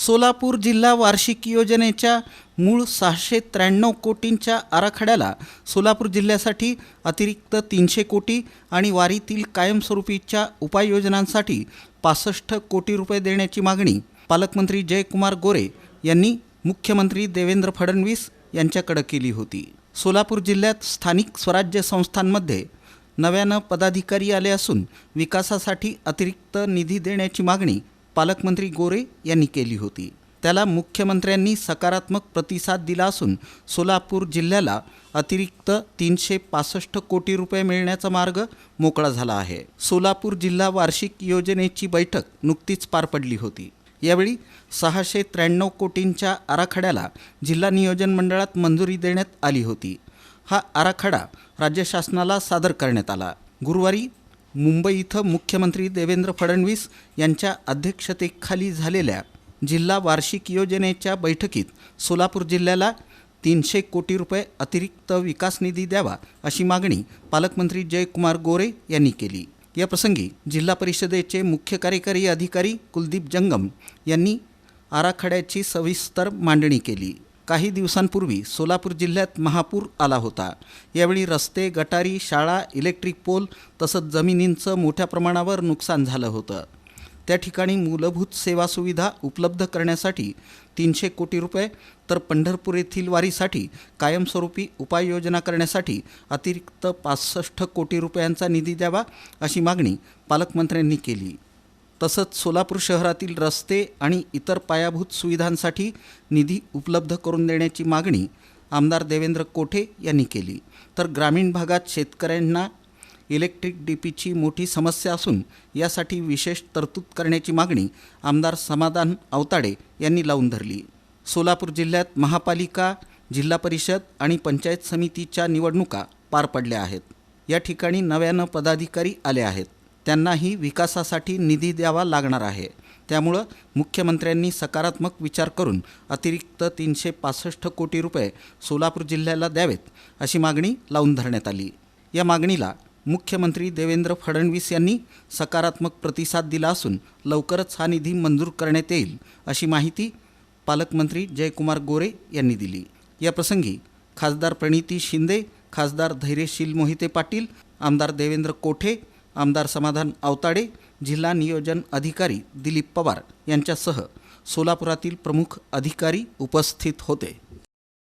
सोलापूर जिल्हा वार्षिक योजनेच्या मूळ सहाशे त्र्याण्णव कोटींच्या आराखड्याला सोलापूर जिल्ह्यासाठी अतिरिक्त तीनशे कोटी आणि वारीतील कायमस्वरूपीच्या उपाययोजनांसाठी पासष्ट कोटी रुपये देण्याची मागणी पालकमंत्री जयकुमार गोरे यांनी मुख्यमंत्री देवेंद्र फडणवीस यांच्याकडे केली होती. सोलापूर जिल्ह्यात स्थानिक स्वराज्य संस्थांमध्ये नव्यानं पदाधिकारी आले असून विकासासाठी अतिरिक्त निधी देण्याची मागणी पालकमंत्री गोरे यांनी केली होती. त्याला मुख्यमंत्र्यांनी सकारात्मक प्रतिसाद दिला असून सोलापूर जिल्ह्याला अतिरिक्त तीनशे पासष्ट कोटी रुपये मिळण्याचा मार्ग मोकळा झाला आहे. सोलापूर जिल्हा वार्षिक योजनेची बैठक नुकतीच पार पडली होती. यावेळी सहाशे त्र्याण्णव कोटींच्या आराखड्याला जिल्हा नियोजन मंडळात मंजुरी देण्यात आली होती. हा आराखडा राज्य शासनाला सादर करण्यात आला. गुरुवारी मुंबई इथं मुख्यमंत्री देवेंद्र फडणवीस यांच्या अध्यक्षतेखाली झालेल्या जिल्हा वार्षिक योजनेच्या बैठकीत सोलापूर जिल्ह्याला तीनशे कोटी रुपये अतिरिक्त विकास निधी द्यावा अशी मागणी पालकमंत्री जयकुमार गोरे यांनी केली. या प्रसंगी जिल्हा परिषदेचे मुख्य कार्यकारी अधिकारी कुलदीप जंगम यांनी आराखड्याची सविस्तर मांडणी केली. काही दिवसांपूर्वी सोलापूर जिल्ह्यात महापूर आला होता. यावेळी रस्ते गटारी शाळा इलेक्ट्रिक पोल तसंच जमिनींचं मोठ्या प्रमाणावर नुकसान झालं होतं. त्या ठिकाणी मूलभूत सेवा सुविधा उपलब्ध करण्यासाठी तीनशे कोटी रुपये तर पंढरपूर येथील वारीसाठी कायमस्वरूपी उपाययोजना करण्यासाठी अतिरिक्त पासष्ट कोटी रुपयांचा निधी द्यावा अशी मागणी पालकमंत्र्यांनी केली. तसंच सोलापूर शहरातील रस्ते आणि इतर पायाभूत सुविधांसाठी निधी उपलब्ध करून देण्याची मागणी आमदार देवेंद्र कोठे यांनी केली. तर ग्रामीण भागात शेतकऱ्यांना इलेक्ट्रिक डीपीची मोठी समस्या असून यासाठी विशेष तरतूद करण्याची मागणी आमदार समाधान अवताडे यांनी लावून धरली. सोलापूर जिल्ह्यात महापालिका जिल्हा परिषद आणि पंचायत समितीच्या निवडणुका पार पडल्या आहेत. या ठिकाणी नव्यानं पदाधिकारी आले आहेत. त्यांनाही विकासासाठी निधी द्यावा लागणार आहे. त्यामुळं मुख्यमंत्र्यांनी सकारात्मक विचार करून अतिरिक्त तीनशे पासष्ट कोटी रुपये सोलापूर जिल्ह्याला द्यावेत अशी मागणी लावून धरण्यात आली. या मागणीला मुख्यमंत्री देवेंद्र फडणवीस यांनी सकारात्मक प्रतिसाद दिला असून लवकरच हा निधी मंजूर करण्यात येईल अशी माहिती पालकमंत्री जयकुमार गोरे यांनी दिली. या प्रसंगी खासदार प्रणिती शिंदे खासदार धैर्यशील मोहिते पाटील आमदार देवेंद्र कोठे आमदार समाधान अवताडे जिल्हा नियोजन अधिकारी दिलीप पवार यांच्यासह सोलापुरातील प्रमुख अधिकारी उपस्थित होते.